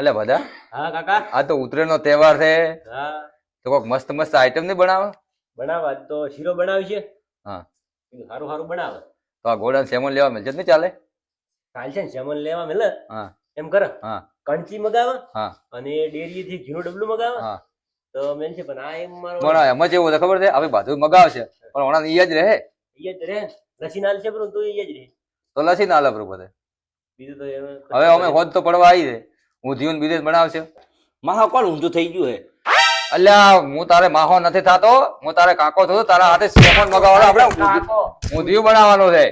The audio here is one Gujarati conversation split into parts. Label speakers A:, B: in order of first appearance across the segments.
A: એટલે બધા
B: હા કાકા.
A: આ તો ઉત્તરાયણ નો તહેવાર છે.
B: હા.
A: તો કોક મસ્ત મસ્ત આઈટમ નહીં બનાવે?
B: બનાવવા તો શીરો બનાવી છે.
A: હા.
B: સારું સારું બનાવે.
A: તો આ ગોળા સેમન લેવા મળશે ને ચાલે?
B: કાલ છે ને સેમન લેવા મેલે.
A: હા.
B: એમ કર.
A: હા.
B: કંચી મગાવે
A: હા.
B: અને ડેરી થી ઘીનું ડબલું મગાવે.
A: હા.
B: તો મેન છે પણ આ એમ મારો
A: પણ એમાં જ એવું ખબર છે હવે બાજુ મગાવશે. પણ ઓણા ઈ જ રહે.
B: ઈ જ રે લસી નાલ છે પણ તો ઈ જ રે
A: તો લસી નાલ આલે બધે
B: બીજું તો
A: હવે અમે હોદ તો પડવા આવી છે. હું જીવન બીજે બનાવશે?
C: માહો કોણ ઊંધું થઈ ગયું હે?
A: અલ્યા હું તારે માહો નથી થાતો. હું તારે કાકો થતો. તારા હાથે સેમન મગાવવાનો આપણે ઊંધિયું બનાવવાનો છે.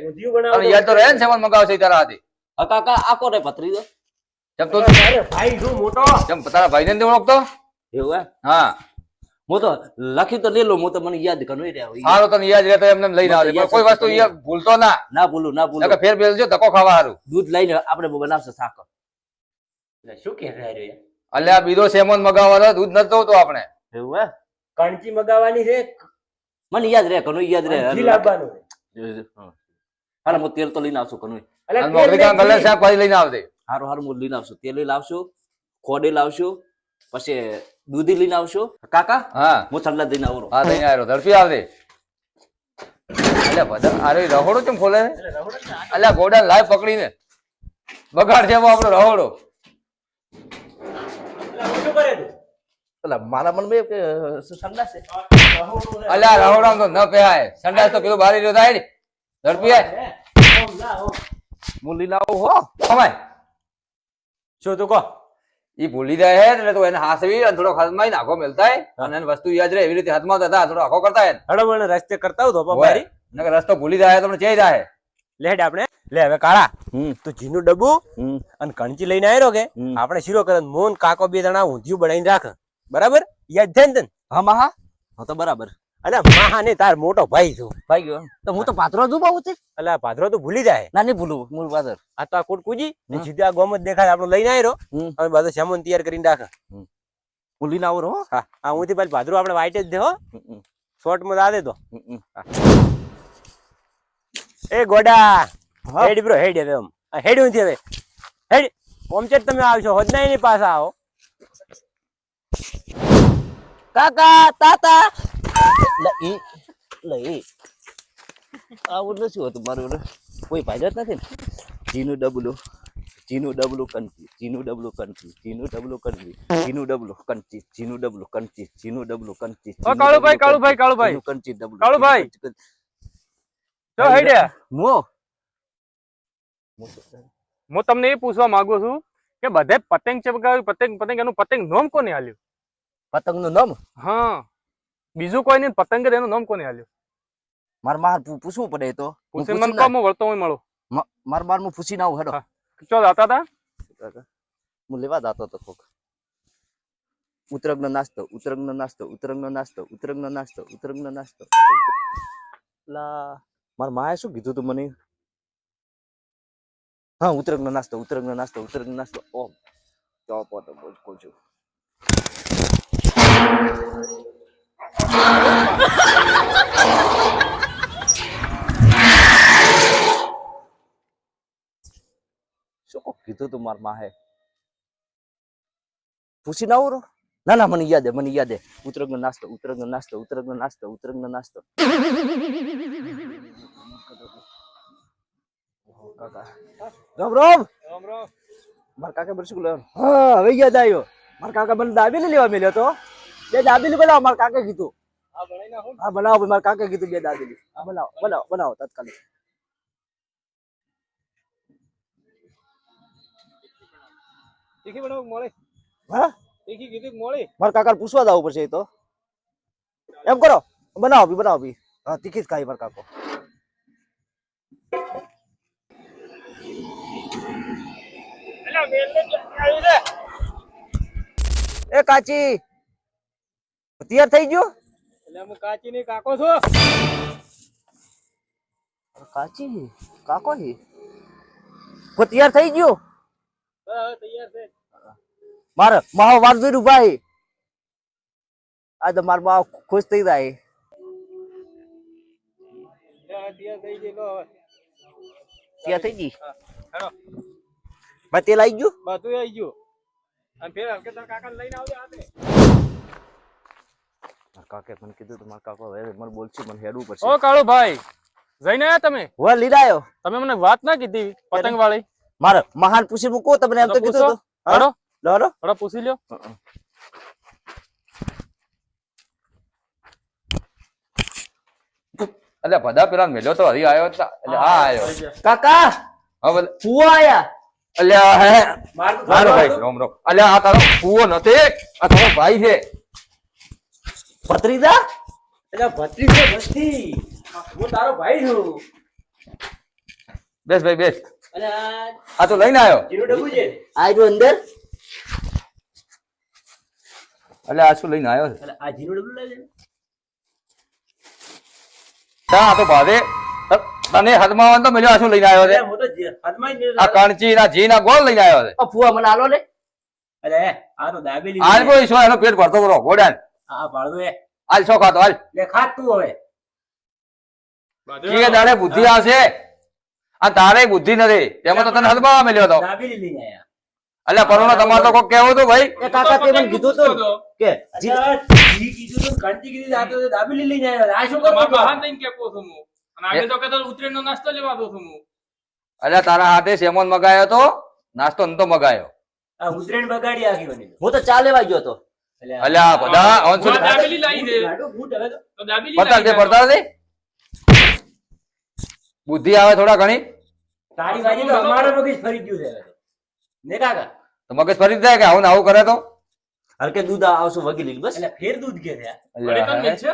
A: અને યાદ તો રહે ને સેમન મગાવશે તારા હાથે.
C: હા કાકા આ કોને પતરી દો?
A: જેમ તો
B: અરે ભાઈ જો મોટો.
A: જેમ તારા ભાઈને નથી ઓળખતો?
C: એવું હે?
A: હા.
C: હું તો લખી તો લેલો હું તો મને યાદ કરું રહ્યા હોય.
A: સારું તને યાદ રહે તો એમને એમ લઈને આવજો. કોઈ વસ્તુ ભૂલતો ના.
C: ના ભૂલું ના ભૂલું.
A: ફેર બેસજો ધક્કો ખાવા હારું.
C: દૂધ લઈને આપણે બનાવશે સાકર
B: શું કે રહ્યો
A: અલ્યા બીજો સેમોન મગાવવાનો દૂધ નતો જોતું આપણે.
C: એવું હે?
B: કણચી મગાવવાની છે
C: મને યાદ રહે કનું યાદ રહે
B: લાવવાનું
C: હા. હું તેલ તો લઈને આવશું કનું
A: નોકરી કામ ગલે
B: ઘી.
A: શાકભાજી લઈને આવજે.
C: હારું હારું હું લઈને આવશું. તેલ લઈને આવશું ખોડે લાવશું પછી દૂધી લઈને આવશું. કાકા
A: હા.
C: હું ઠંડા દઈને આવું
A: હા દઈને આવ્યો ઝડપી આવજે. અલ્યા બધા અરે રહોડો કેમ ખોલે
B: આ
A: અલ્યા ગોડા લાઈવ પકડીને. બગાડ છે આપણો રહોડો.
C: મારા મનમાં કે ઠંડા છે?
A: અલ્યા રહોડા તો ન પહેરાય સંડાસ તો પેલું બારી રહ્યો થાય ને. ઝડપી આય.
B: ના, ઓમ.
C: હું.
A: કમાય
B: શું તું કહો?
A: ઈ ભૂલી જાય હે એટલે તો એને હાસવી અને થોડો હાથમાં આખો મેલતા અને એને વસ્તુ યાદ રહે એવી રીતે હાથમાં થતા થોડો આખો કરતા હે
B: હડો રસ્તે કરતા
A: હોય. રસ્તો ભૂલી જાય તમને ચઈ જાય
B: લેડ આપણે. લે હવે કાળા તું જીનું ડબ્બુ અને કણચી લઈને આવ્યો કે. આપણે શીરો કરે મોન કાકો બે જણા ઊંધિયું બનાવીને રાખ. બરાબર? યાદ છે ને. તને
C: હા મહા. હા તો બરાબર.
B: અલે મહા ને તાર મોટો ભાઈ છું.
C: ભાઈ ગયો. તો હું તો પાત્રો છું બહુ છે.
B: અલે આ પાદરો તું ભૂલી જાય.
C: ના નહીં ભૂલું મૂળ પાત્ર
B: આ તો આ કોટ કુજી ને. સીધા ગોમ જ દેખાય આપણો લઈને આવ્યો. હવે બધું સામાન તૈયાર કરીને રાખ.
C: ભૂલી ના આવું હો.
B: હા હું થી પાછું પાદરો આપણે વાઈટ જ દે હો.
C: હમ, હમ,
B: શોર્ટમાં દા તો. એ ગોડા. હેડ બ્રો હેડ હવે આમ. હેડ ઊંધી હવે. હેડ. ઓમચેટ તમે આવશો હોદના એની પાસે આવો.
C: કાકા તાતા. લઈ લઈ આવું નથી હોતું મારું કોઈ ભાઈ જ નથી ને? જીનું ડબલું જીનું ડબલું કંચી જીનું ડબલું કંચી જીનું ડબલું કંચી જીનું ડબલું કંચી જીનું ડબલું કંચી જીનું ડબલું કંચી
D: ઓ કાળુભાઈ, કાળુભાઈ, કાળુભાઈ.
C: જીનું કંચી ડબલું
D: કાળુભાઈ. જો હેડ્યા
C: મો
D: હું તમને એ પૂછવા માંગુ છું કે બધે પતંગ ચમકાવ્યું પતંગ પતંગ એનું પતંગ નોમ કોને
C: હાલ્યું પતંગનું નામ?
D: હા. બીજું કોઈ નહીં પતંગ જ એનું નામ કોને હાલ્યું
C: માર માર પૂછવું પડે તો. પૂછી
D: મને કહો વળતો હોય મળો.
C: માર માર હું પૂછી ના આવું હેડો.
D: ચો જાતા હતા
C: હું લેવા જાતો હતો કોક. નો નાસ્તો ઉતરંગ નો નાસ્તો ઉતરંગ નો નાસ્તો ઉતરંગ નો નાસ્તો ઉતરંગ નો નાસ્તો. લા. મારા માએ શું કીધું તું મને? હા ઉતરંગ નો નાસ્તો ઉતરંગ નો નાસ્તો ઉતરંગ નો નાસ્તો ઓ ચોપો તો બોલ કહું છું શું કોક કીધું તું મારા માએ પૂછી ના આવું ના ના મને યાદ હે મને યાદ હે ઉતરંગ નો નાસ્તો ઉતરંગ નો નાસ્તો ઉતરંગ નો નાસ્તો ઉતરંગ નો નાસ્તો ઓહો, કાકા. રામ રામ. મારા કાકા શું લેવાનું હા હવે યાદ આવ્યો. મારા કાકા મને દાબેલી લેવા મેલ્યો તો. બે દાબેલી બનાવો મારા કાકા કીધું. હા બનાવો મારા કાકા કીધું બે દાબેલી હા બનાવો બનાવો બનાવો તાત્કાલિક.
D: તીખી બનાવ મોળે?
C: હા?
D: તીખી કીધું મોળે?
C: મારા કાકા પૂછવા જવું પડશે એ તો. એમ કરો. બનાવો બી બનાવો બી હા તીખી જ ખાઈ મારા કાકો. એ કાચી તૈયાર થઈ ગયો?
D: એટલે હું કાચી ની કાકો છું.
C: કાચી કાકો હી? કો તૈયાર થઈ ગયો?
D: તૈયાર છે.
C: મારે વાર જોઈને હે. આ તો માર માવ ખુશ થઈ જાય.
D: તૈયાર થઈ ગયેલો
C: તૈયાર થઈ ગઈ?
D: હેલો.
C: ભાઈ તેલ આવી ગયું
D: બધું આવી ગયું અને ફેર હલકે તાર કાકા લઈને આવજો હાથે.
C: કાકે મને કીધું તમાર કાકો હવે મને બોલશે મને હેડવું પડશે
D: ઓ કાળુભાઈ જઈને આયા તમે
C: હવે લીધા
D: તમે મને વાત ના કીધી પતંગ વાળી
C: મારે મહાન પૂછી મૂકો તમને એમ તો કીધું. હતું હા?
D: હડો
C: લો, લો.
D: પૂછી લ્યો
A: એટલે બધા પેલા મેલ્યો તો હરી આવ્યો હતા એટલે હા આવ્યો
C: કાકા
A: હવે
C: ફુવા આયા
A: અલ્યા હે? મારો ભાઈ રોમ રોમ. અલ્યા આ તારો ફૂવો નથી આ તારો ભાઈ છે.
C: ભત્રીજા?
B: એટલે ભત્રીજો નથી. હું તારો ભાઈ છું.
A: બેસ ભાઈ બેસ.
B: આ
A: આ તો લઈને આવ્યો.
B: જીરું ડબ્બુ છે.
C: આયરો અંદર.
A: એટલે આ શું લઈને આવ્યો છે?
B: આ જીરું ડબ્બુ લાગે
A: તા આ તો ભાવે. તને હાથમાં તો મળ્યો આ શું લઈને આવ્યો છે.
B: તો
A: આ કણચી ના જી ના ગોળ લઈને આવ્યો છે.
C: ફુવા મને આલો ને
B: અરે આ તો દાબેલી
A: આલ કોઈ છો એનો પેટ ભરતો કરો ગોડાન
B: હા એ.
A: હાલ છો ખાતો આલ
B: લે ખાત તું હવે.
A: કે દાડે તારે બુદ્ધિ આવશે. આ તારે બુદ્ધિ નથી. તેમાં તો તને હદમાવા મળ્યો તો
B: દાબેલી લઈને આયા
A: અલ્યા પરોનો તમારે તો કોક કેવો હતું ભાઈ?
C: એ કાકા તે મને કીધું તો. કે જી-
B: કીધું તો ને કીધી દાબેલી લઈને આયા આ શું કરું
D: બહાર થઈને કેપો છું હું. અને તો કહેતો ઉતરેણનો નાસ્તો લેવા દઉં છું હું.
A: અલ્યા તારા હાથે સેમોન મગાયો તો? નાસ્તો નતો મગાયો.
B: આ ઉતરેણ બગાડી આખી
C: હું તો ચા લેવા ગયો તો
A: અલ્યા બધા અંશુ
D: દાબેલી લાવી દે
B: લાડુ ફૂટ હવે તો.
D: તો દાબેલી
A: પડતા દે
D: લાવી દે.
A: બુદ્ધિ આવે થોડા ઘણી.
B: તારી બાજી તો અમારો મગજ ફરી ગયું છે ને કાકા?
A: તો મગજ ફરી જાય કે આવું ને આવું કરે તો?
C: હલકે દૂધ આવશું વગી લીધું બસ.
B: એટલે ફેર દૂધ કે છે.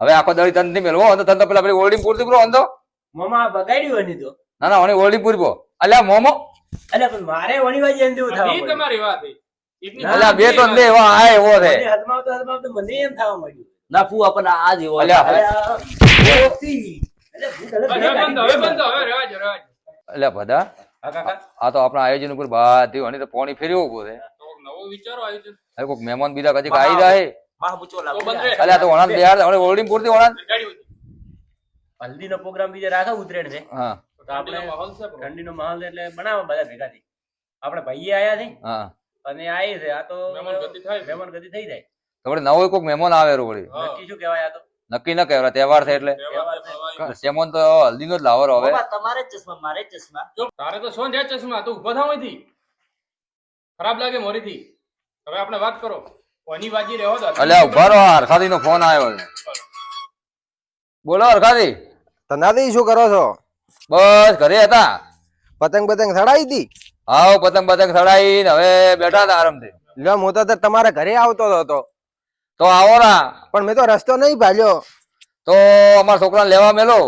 A: હવે આખો દળી તનથી મેળવો અંધો તન તો પેલા પેલી ઓરડી પૂરતી પૂરો અંધો
B: મમા બગાડ્યું હની તો?
A: ના ના ઓની ઓરડી પૂરવો અલ્યા મોમો.
B: એટલે પણ મારે વણી વાજી
D: આ
B: થવા
D: તમારી વાત
A: અલ્યા બે તો
D: વાત.
A: એવા આ એવો
B: મને એમ થવા
C: ના જ એવો
A: અલ્યા,
D: બંધ.
A: અલ્યા આ તો આપણા આયોજન ઉપર બધી તો પોણી ફેરવું ઉભું છે.
D: નવો વિચારો આવ્યો
A: કોઈક મહેમાન બીજા કદી આવી જાય.
C: માહ મૂચો
D: તો
C: લાગુ
D: બંધ રહે.
A: અલ્યા તો વણાટ બેહાર હવે ઓરડી પૂરતી વણાટ
D: ગાડી હોય.
B: પ્રોગ્રામ બીજે રાખે ઉતરેણ છે.
A: હા.
B: તો આપણે
D: ઠંડીનો માહોલ છે bro.
B: ઠંડીનો માહોલ એટલે બનાવો બધા ભેગા થઈ આપણે ભાઈએ આયા છે
A: હા.
B: અને આવી છે. આ તો
D: મહેમાન ગતિ થાય.
B: મહેમાન ગતિ થઈ જાય.
A: તો વળી નવો કોઈક મહેમાન આવે રો વળી.
B: નક્કી શું કહેવાય આ તો?
A: નક્કી ન કહેવાય તહેવાર છે એટલે. સેમોન તો હલ્દીનો જ લાવર હવે.
C: તમારે ચશ્મા મારે ચશ્મા.
D: તારે તો શું છે ચશ્મા તું ઊભો અહીંથી. ખરાબ લાગે મોરીથી. હવે આપણે વાત કરો. કોની બાજી રહેવો દો
A: અલ્યા ઊભા રહો હરખાદી નો ફોન આવ્યો છે. બોલો હરખાદી.
E: તનાદી શું કરો છો?
A: બસ ઘરે હતા.
E: પતંગ પતંગ સડાઈ હતી
A: હાવ પતંગ પતંગ સડાઈને હવે બેઠા હતા આરામથી.
E: લ્યો હું તો તમારા ઘરે આવતો હતો. તો
A: તો આવો ના.
E: પણ મેં તો રસ્તો નહીં ભાલ્યો
A: તો અમારા છોકરાને લેવા મેલો.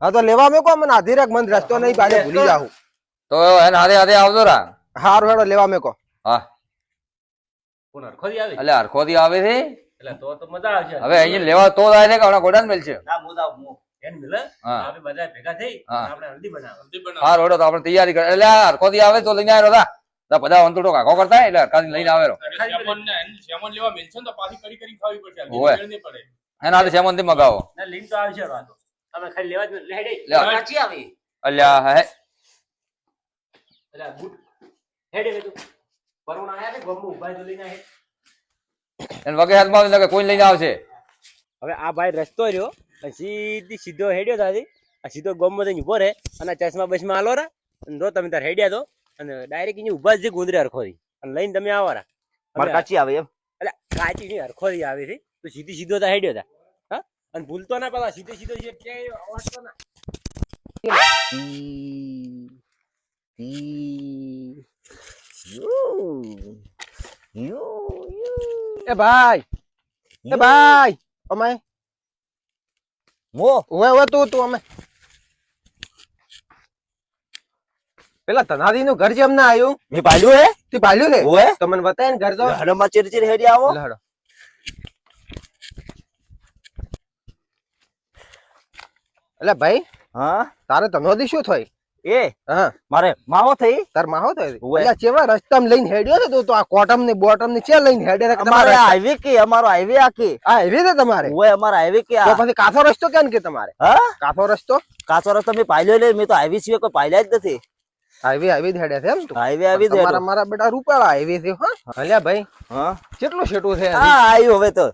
E: હા તો લેવા મેકો મને આધી રાખ મને રસ્તો નહીં ભાલ્યો ભૂલી જાઉં.
A: તો એને હાથે હાથે આવજો રા
E: હારું હેડો લેવા મેકો
A: હા.
B: કોણ હરખોથી આવી?
A: એટલે હરખોથી આવે છે?
B: એટલે તો તો મજા આવશે.
A: હવે અહીંયા લેવા તો થાય છે કે આપણા ગોડાન મેલ છે?
C: ના મોદા હું.
B: એમ મિલે આપણે બધા ભેગા થઈ આપણે હલ્દી બનાવો
D: હલ્દી બનાવો.
A: હા રોડો તો આપણે તૈયારી કરે એટલે હરખોથી આવે તો લઈને આવ્યો હતા તો બધા અંતુડો કાકો કરતા એટલે હરખાથી લઈને આવેલો.
D: અને સેમોનને એને સેમોન લેવા મિલશે તો પાછી કરી કરી ખાવી પડશે. આ
A: ઓવે.
D: મેળ નહીં પડે.
A: એના હાથે સેમનથી મગાવો.
B: ના લિંક તો આવશે આ તમે ખાલી લેવા જ લે
A: લે.
C: કાચી આવી.
A: અલ્યા હે.
B: હેડે તું. પરોણ આયા ને ગમો ઊભા તો લઈને આયા
A: એને વગે હાથમાં આવીને કે કોઈ લઈને આવશે?
B: હવે આ ભાઈ રસ્તો રહ્યો સીધી સીધો હેડ્યો તાથી આ સીધો ગોમમાં થઈને ઊભો રહે અને ચશ્મા બસમાં આલો રા. અને જો તમે તાર હેડ્યા તો અને ડાયરેક્ટ અહીંયા ઊભા જ જે ગોંદરે હરખોથી. અને લઈને તમે આવો રા.
C: મારે કાચી આવે એમ?
B: એટલે કાચી ની હરખોથી આવે છે તો સીધી સીધો તા હેડ્યો તા. હા? અને ભૂલતો ના પેલા સીધો સીધો અવાજતો ના.
E: એ ભાઈ એ ભાઈ અમે
C: મો
E: ઓવે ઓવે તું તું અમે પેલા તનાદી નું ઘર જેમ ના આવ્યું
C: મેં પાલ્યું હે
E: તે ભાલ્યું ને
C: ઓએ
E: તો બતાય ને ઘર તો
C: હડમાં ચીર ચીર હેડી આવો
E: લે એટલે ભાઈ
C: હા
E: તારે તનોદી શું થઈ
C: એ
E: હા.
C: મારે માવો થઈ?
E: તાર માવો થઈ? એટલે ચેવા રસ્તામાં લઈને હેડ્યો છે તું તો આ કોટમ ને બોટમ ને ચે લઈને હેડે છે તમારે
C: હાઈવે કે અમારો હાઈવે આ કે.
E: આ એવી છે તમારે?
C: ઓય અમારો હાઈવે કે આ.
E: પછી કાથો રસ્તો કેમ કે તમારે?
C: હા?
E: કાથો રસ્તો?
C: કાચો રસ્તો મેં પાલ્યો લે મેં તો હાઈવે સિવાય કોઈ પાલ્યા જ નથી.
E: હાઈવે હાઈવે જ હેડે છે એમ તો.
C: હાઈવે આવી જ
E: મારા મારા બેટા રૂપાળા હાઈવે છે હા. અલ્યા ભાઈ
C: હા.
E: કેટલું છેટું છે
C: હા આવ્યું હવે તો.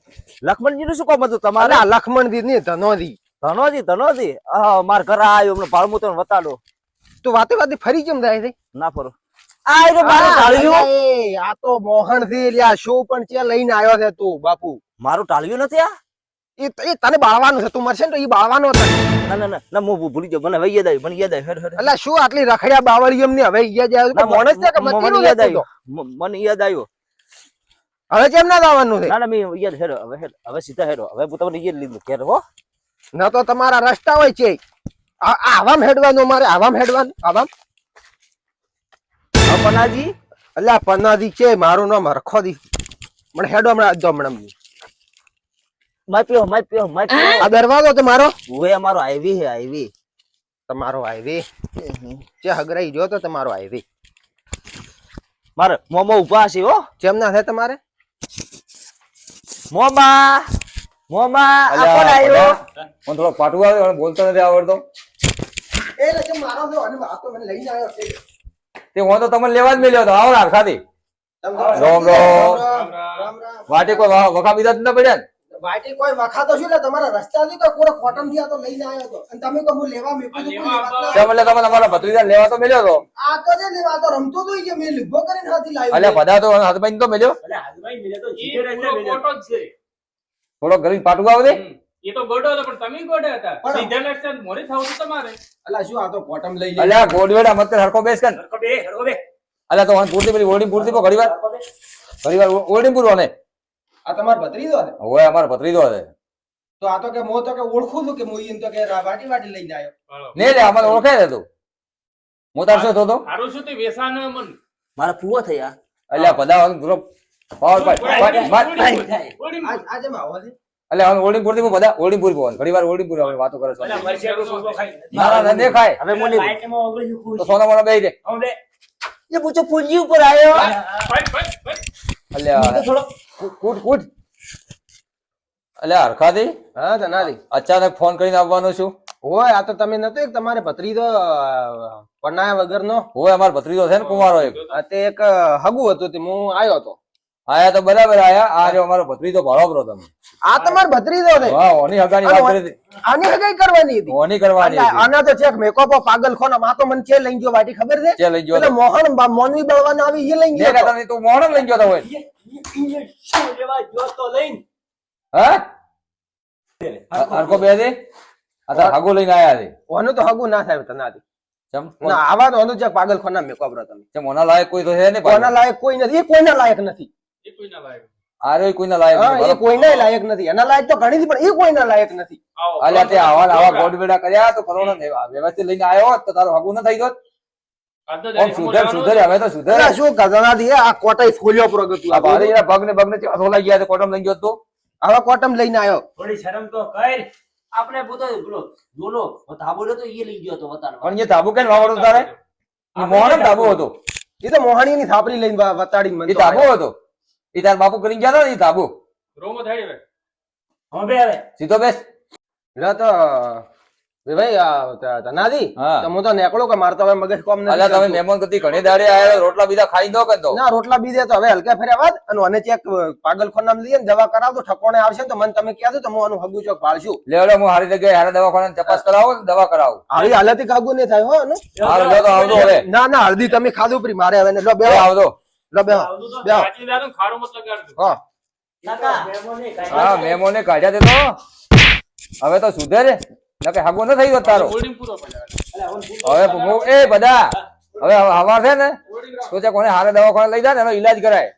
C: લખમણજી નું શું કામ હતું તમારે?
E: આ લખમણ દી ની ધનોજી.
C: ધનોજી ધનોજી? હા માર ઘરે આવ્યો હમણાં ભાડમું તો વતાડો.
E: તું વાતે વાતે ફરી કેમ જાય છે?
C: ના ફરો. આ રહ્યો મારું ટાળ્યું.
E: આ તો મોહનથી લ્યા શો પણ છે લઈને આવ્યો છે તું બાપુ.
C: મારું ટાળ્યું નથી આ?
E: એ એ તને બાળવાનું છે તું મરશે ને તો એ બાળવાનો હતો.
C: ના ના ના ના હું ભૂલી જાઉં. મને હવે યાદ આવ્યું મને યાદ આવ્યું. હેડ હેડ હેડ.
E: એટલે શું આટલી રખડ્યા બાવળી એમ હવે ઈ જાય મોણસ છે કે
C: મને યાદ આવ્યું. મને યાદ આવ્યો.
E: હવે કેમ ના જવાનું છે?
C: ના ના મેં યાદ હેરો હવે હવે સીધા હેરો હવે હું તમને યાદ લીધું. ઘેર હો.
E: ન તો તમારા રસ્તા હોય છે. આવામ હેડવાનું મારે આવામ હેડવાનું આવામ.
C: અપનાજી
E: એટલે આ છે મારું નામ હરખોદી. મને હેડો હમણાં દો હમણાં
C: માય પીઓ માય પીઓ માય
E: આ દરવાજો તમારો
C: ઓએ અમારો આઈવી હે આઈવી
E: તમારો હાઈવે જે હગરાઈ જો તો તમારો હાઈવે
C: મારે મોમો ઊભા છે હો.
E: જેમ ના થાય તમારે?
C: મોમા મોમા આ કોણ આવ્યો
A: મને થોડો પાટું આવ્યો બોલતો નથી આવડતો.
E: એટલે મારો છો? અને આ તો મને લઈને આવ્યો છે
A: તે હું તો તમને લેવા જ મેલ્યો હતો આવો ને હરખાથી
E: રામ
A: રામ. રામ.
E: રામ.
A: વાટે કોઈ વખા બીજા જ ન પડ્યા ને?
E: વાટી કોઈ વખા તો શું લે? તમારા રસ્તાથી તો કોરો કોટમથી તો લઈને આવ્યો હતો અને તમે હું લેવા મેકું લેવા જ
A: તેમ તમે તમારા ભત્રીજા લેવા તો મેલ્યો હતો
E: આ તો છે લેવા તો રમતો તો કે મેં લીધો કરીને હાથી લાવ્યો
A: અલ્યા બધા તો મેલ્યો?
B: તો
D: પૂરો જ છે.
A: થોડો ગરીબ પાટું આવે દે.
D: એ તો ગોડો હતો પણ તમે ગોડે હતા. સીધા લડશે ને મોરે તો તમારે.
E: અલા શું આ તો કોટમ લઈ લે?
A: અલ્યા ગોડવેડા મત કર બેસ કર.
B: હરખો બે, હરખો બે,
A: અલ્યા તો હું પૂરતી પેલી ઓરડી પૂરતી પો ઘડી વાર
B: હરખો બે.
A: ઘડી વાર ઓરડી પૂરવો ને.
E: આ તમારો ભત્રીજો છે?
A: હવે અમારો ભત્રીજો છે.
E: તો આ તો કે મો તો કે ઓળખું છું કે મો ઈન તો કે વાટી વાટી લઈને આવ્યો.
A: ને લે અમારે ઓળખે તું. હું તાર શું
D: શું તે વેસાન મન
C: મારા ફુવા થયા.
A: અલ્યા બધા થોડો પાવર પાડ.
E: આજે માં આવો છે.
A: અલ્યા હવે ઓલ્ડિંગ પૂરતી હું બધા ઓલ્ડિંગ પૂરી પોવાનું. ઘણી વાર ઓલ્ડિંગ પૂરી વાતો કરે છે. ના ના દેખાય.
C: હવે મને.
A: તો સોના મોના બેહી દે
C: એ પૂછો પૂંજી ઉપર આવ્યો?
A: અલ્યા કૂટ કૂટ અલ્યા હરખાથી
E: હા તનાથી
A: અચાનક ફોન કરીને આવવાનો છું.
E: હોય આ તો તમે નતો એક તમારે ભત્રીજો પરણાયા વગરનો?
A: હોય અમારો ભત્રીજો છે ને કુમારો એક.
E: આ તે એક હગું હતું તે હું આવ્યો હતો
A: આયા તો બરાબર આયા. આ રહ્યો અમારો ભત્રીજો ભાળો તમે.
E: આ તમાર ભત્રીજો છે.
A: વાહ ઓની હગાની વાત કરી.
E: આની હગાઈ કરવાની હતી.
A: ઓની કરવાની હતી.
E: આના તો ચેક મેકોપો પાગલ ખોના માં તો મને છે લઈ ગયો વાટી ખબર છે?
A: ચે લઈ ગયો
E: એટલે મોહન મોનવી બળવાના આવી એ લઈ ગયો
A: તમે તું. મોહન લઈ ગયો તો હોય.
B: શું લેવા ગયો તો લઈને.
A: હા? હરકો બે. દે. આ હાગો લઈને આયા છે.
E: ઓનું તો હગું ના થાય તનાથી
A: ચમ
E: ના આવા તો ઓનું ચેક પાગલ ખોના મેકોપરો તમે.
A: ચમ ઓના લાયક કોઈ તો છે ને
E: કોના લાયક કોઈ નથી. એ કોઈના લાયક નથી.
D: એ કોઈ ના
A: આ કોઈના લાયક નથી,
E: કોઈના લાયક નથી. એના લાયક તો ઘણી પણ એ કોઈના લાયક નથી.
A: અલ્યા તે આવા આવા ગોડવેડા કર્યા તો કરોડો ને વ્યવસ્થિત લઈને આવ્યો તો તારો હાગું ન થઈ ઓમ સુધર સુધર હવે તો સુધર.
E: આ કોટાઈ ફોલ્યો પ્રગતું
A: ભારે એના ગયા કોટમ લઈ ગયો તો.
E: આવા કોટમ લઈને આવ્યો.
B: થોડી શરમ તો કર.
C: આપણે પોતે પેલો જોલો ધાબો તો એ લઈ ગયો હતો વતાડવા
A: પણ એ તાબુ કેમ વાવડો તારે? ઈ મોહન તાબુ હતો.
E: એ તો મોહાણીની થાપડી લઈને વતાડી મને આવ્યો.
A: હતો. એ તાર બાપુ કરીને ગયા હતા ને તાબુ
D: રોમો થાય હવે.
B: હા બે હવે.
A: સીધો બેસ.
E: એટલે તો ભાઈ આ ત- તો હું તો નીકળું કે મારે તો હવે મગજ કોમ નથી
A: અલ્યા તમે મહેમાન ગતિ ઘણી દાડે આયા રોટલા બીજા ખાઈ દો કે તો?
E: ના રોટલા બીજે તો હવે હલકા ફેર્યા વાત અને અને ચેક પાગલ નામ લઈએ ને દવા કરાવતો ઠકોણે આવશે ને તો મને તમે કહ્યું તો હું આનું હગું ચોક પાડશું.
A: લેવડે હું હારી જગ્યાએ હારે દવાખાને તપાસ કરાવો ને દવા કરાવો?
E: હારી હાલતી કાગુ નહીં થાય હો
A: તો આવજો હવે.
E: ના ના હળદી તમે ખાધું પરી મારે હવે ને લો
A: એ આવજો.
E: લો હા.
A: મેમો મેમોને કાઢ્યા તે તો. હવે તો સુધરે નકે હાગો ન થઈ ગયો તારો. હવે એ બધા. હવે હવાર છે ને. તો છે કોને હારે દવાખાને લઈ જાય ને એનો ઈલાજ કરાય.